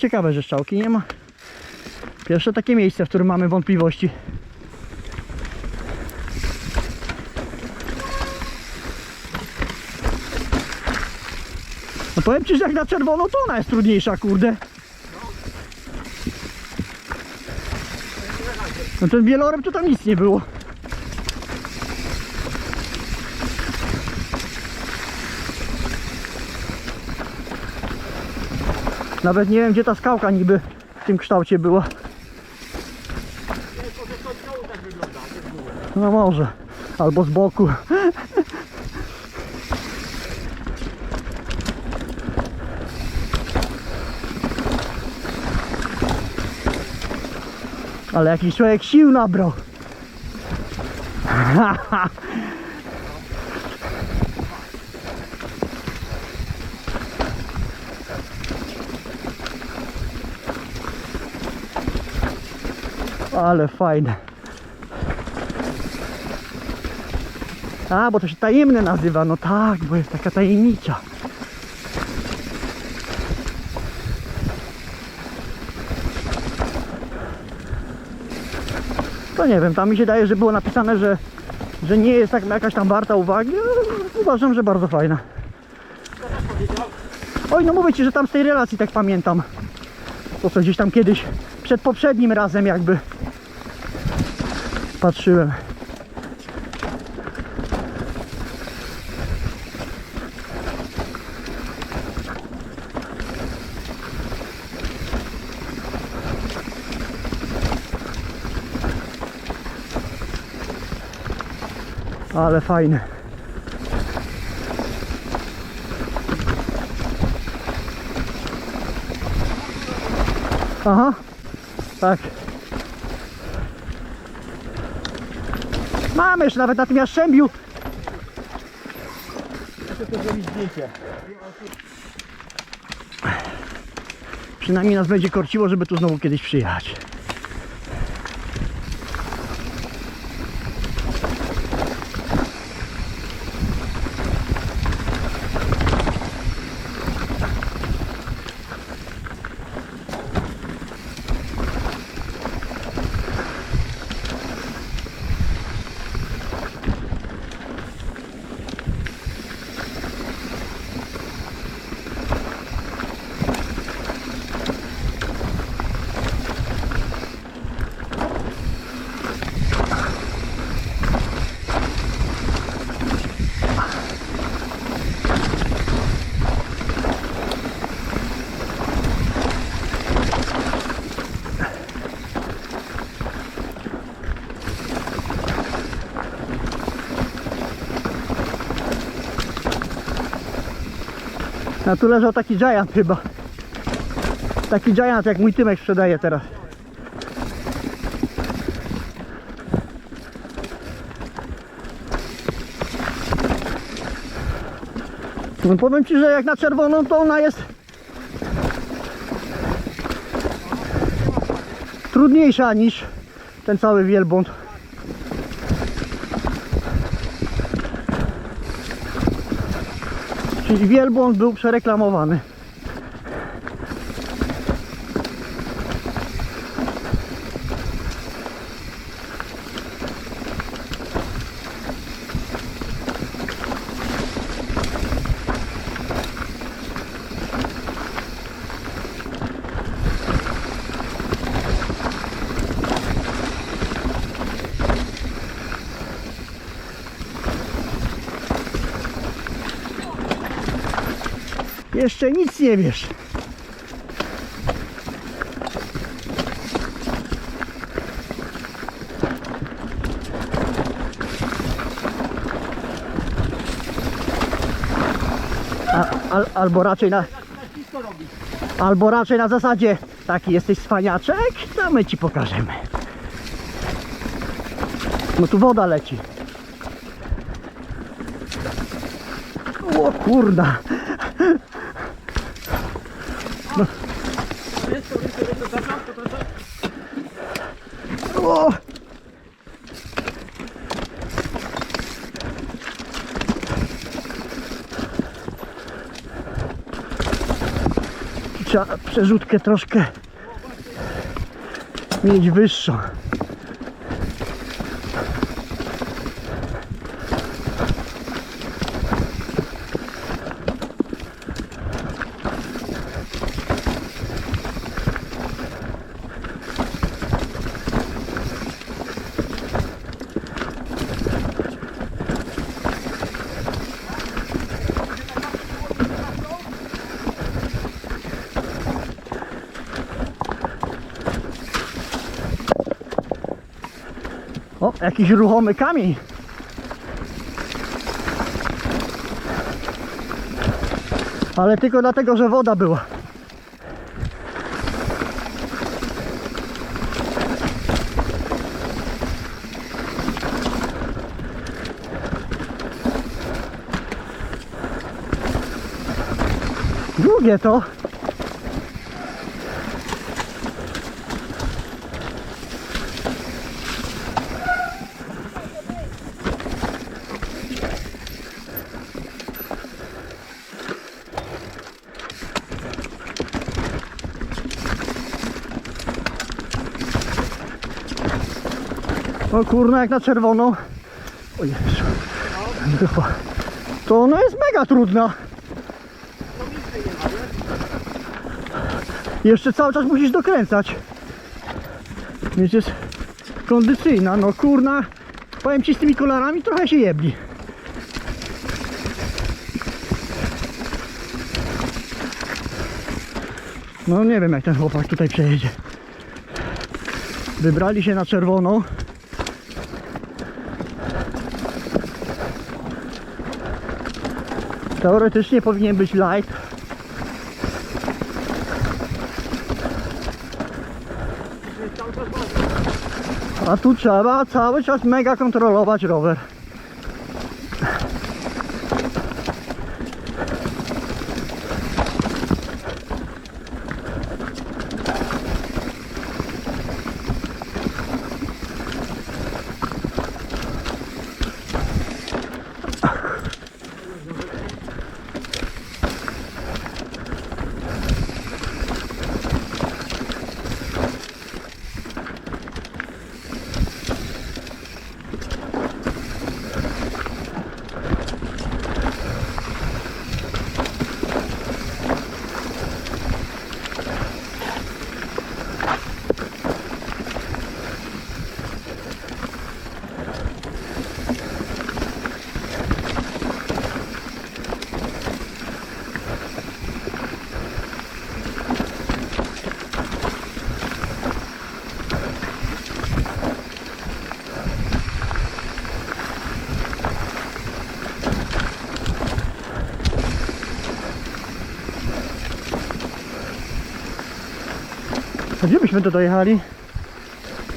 ciekawe, że strzałki nie ma. Pierwsze takie miejsce, w którym mamy wątpliwości. No powiem Ci, że jak na czerwono to ona jest trudniejsza, kurde. No ten wieloryb to tam nic nie było. Nawet nie wiem gdzie ta skałka niby w tym kształcie była. No może. Albo z boku. Ale jakiś człowiek sił nabrał. Ale fajne. A, bo to się tajemne nazywa. No tak, bo jest taka tajemnicza. To nie wiem, tam mi się daje, że było napisane, że, że nie jest tak jakaś tam warta uwagi. Uważam, że bardzo fajna. Oj, no mówię Ci, że tam z tej relacji tak pamiętam. To co gdzieś tam kiedyś, przed poprzednim razem jakby patrzyłem. Ale fajne. Aha, tak. Mamy jeszcze nawet na tym jaszczębiu. Przynajmniej nas będzie korciło, żeby tu znowu kiedyś przyjechać. A tu leżał taki giant chyba. Taki giant jak mój Tymek sprzedaje teraz. No powiem Ci, że jak na czerwoną to ona jest trudniejsza niż ten cały wielbłąd. Wielbłąd był przereklamowany. Jeszcze nic nie wiesz. Al, albo raczej na albo raczej na zasadzie taki jesteś cwaniaczek, to my ci pokażemy. No tu woda leci. O kurda. O! Trzeba przerzutkę troszkę mieć wyższą. Jakiś ruchomy kamień. Ale tylko dlatego, że woda była. Długie to. O kurna, jak na czerwoną. O Jezu. To ona jest mega trudna. Jeszcze cały czas musisz dokręcać. Więc jest kondycyjna. No kurna, powiem ci z tymi kolorami trochę się jebli. No nie wiem jak ten chłopak tutaj przejedzie. Wybrali się na czerwoną. Teoretycznie powinien być light. A tu trzeba cały czas mega kontrolować rower. Gdzie byśmy to dojechali?